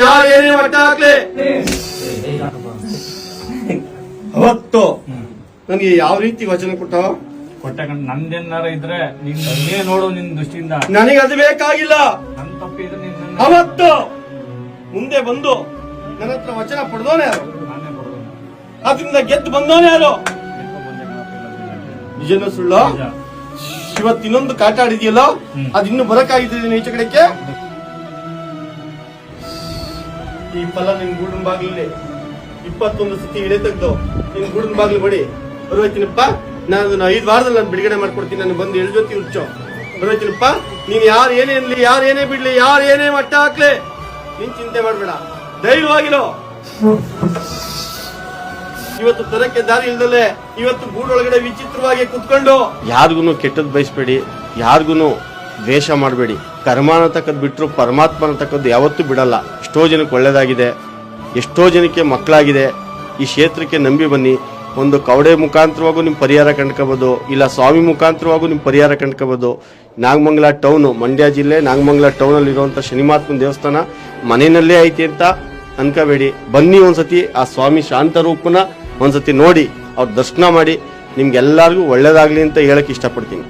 ಯಾರು ಏನೇ ಒಟ್ಟ ಹಾಕ್ಲಿ ಅವತ್ತು ನನಗೆ ಯಾವ ರೀತಿ ವಚನ ಕೊಟ್ಟ ಕೊಟ್ಟಕಂಡ್ ನಂದೇನಾರ ಇದ್ರೆ ನೀನ್ ನೋಡು ನಿನ್ ದೃಷ್ಟಿಯಿಂದ. ನನಗೆ ಅದು ಬೇಕಾಗಿಲ್ಲ. ನನ್ ತಪ್ಪಿದ್ರೆ ನಿನ್ನ ಅವತ್ತು ಮುಂದೆ ಬಂದು ನನ್ನ ಹತ್ರ ವಚನ ಪಡೆದೋನೆ ಯಾರು? ನಾನೇ ಅದರಿಂದ ಗೆದ್ದು ಬಂದೋನೆ ಯಾರು? ನಿಜನ ಸುಳ್ಳು? ಇವತ್ತು ಇನ್ನೊಂದು ಕಾಟ ಆಡಿದ್ಯಲ್ಲ ಅದು ಇನ್ನು ಬರಕಾಗಿದ್ದೀನಿ ಈಚೆ ಕಡೆಗೆ ಈ ಫಲ ನಿನ್ ಗೂಡಿನ ಬಾಗಿಲಲ್ಲಿ. ಇಪ್ಪತ್ತೊಂದು ಸತಿ ಇಳೆ ತೆಗ್ದು ನಿನ್ ಗೂಡಿನ ಬಾಗಿಲು ಬಡಿ. ಬರುವತ್ತಿನಪ್ಪ ನಾನು ಅದನ್ನ ಐದು ವಾರದಲ್ಲಿ ನಾನು ಬಿಡುಗಡೆ ಮಾಡ್ಕೊಡ್ತೀನಿ. ನಾನು ಬಂದು ಎಳ್ ಜೊತೆ ಹುಚ್ಚು. ಬರುವೈತಿನಪ್ಪ ನೀನ್ ಯಾರು ಏನೇ ಇರ್ಲಿ ಯಾರು ಏನೇ ಬಿಡ್ಲಿ ಯಾರು ಏನೇ ಮಟ್ಟ ಹಾಕ್ಲಿ ನೀನ್ ಚಿಂತೆ ಮಾಡ್ಬೇಡ. ಧೈರ್ಯವಾಗಿರೋ. ಇವತ್ತು ತರಕ್ಕೆ ದಾರಿ ಇಲ್ದಲೆ ಇವತ್ತು ಗೂಡೊಳಗಡೆ ವಿಚಿತ್ರವಾಗಿ ಕುತ್ಕೊಂಡು. ಯಾರಿಗೂ ಕೆಟ್ಟದ್ ಬಯಸ್ಬೇಡಿ, ಯಾರಿಗೂ ದ್ವೇಷ ಮಾಡಬೇಡಿ. ಕರ್ಮಾನ ತಕ್ಕದ್ ಬಿಟ್ಟರು ಪರಮಾತ್ಮನ ತಕ್ಕದ್ದು ಯಾವತ್ತೂ ಬಿಡಲ್ಲ. ಎಷ್ಟೋ ಜನಕ್ಕೆ ಒಳ್ಳೇದಾಗಿದೆ, ಎಷ್ಟೋ ಜನಕ್ಕೆ ಮಕ್ಕಳಾಗಿದೆ. ಈ ಕ್ಷೇತ್ರಕ್ಕೆ ನಂಬಿ ಬನ್ನಿ. ಒಂದು ಕವಡೆ ಮುಖಾಂತರವಾಗೂ ನಿಮ್ಮ ಪರಿಹಾರ ಕಂಡ್ಕೋಬೋದು, ಇಲ್ಲ ಸ್ವಾಮಿ ಮುಖಾಂತರವಾಗೂ ನಿಮ್ಮ ಪರಿಹಾರ ಕಂಡ್ಕೋಬೋದು. ನಾಗಮಂಗಲ ಟೌನ್, ಮಂಡ್ಯ ಜಿಲ್ಲೆ, ನಾಗಮಂಗಲ ಟೌನಲ್ಲಿರುವಂಥ ಶನಿಮಾತ್ಮನ ದೇವಸ್ಥಾನ ಮನೆಯಲ್ಲೇ ಐತಿ ಅಂತ ಅನ್ಕೋಬೇಡಿ. ಬನ್ನಿ ಒಂದ್ಸತಿ ಆ ಸ್ವಾಮಿ ಶಾಂತ ರೂಪನ ಒಂದ್ಸತಿ ನೋಡಿ ಅವ್ರ ದರ್ಶನ ಮಾಡಿ ನಿಮ್ಗೆಲ್ಲರಿಗೂ ಒಳ್ಳೇದಾಗ್ಲಿ ಅಂತ ಹೇಳಕ್ ಇಷ್ಟಪಡ್ತೀನಿ.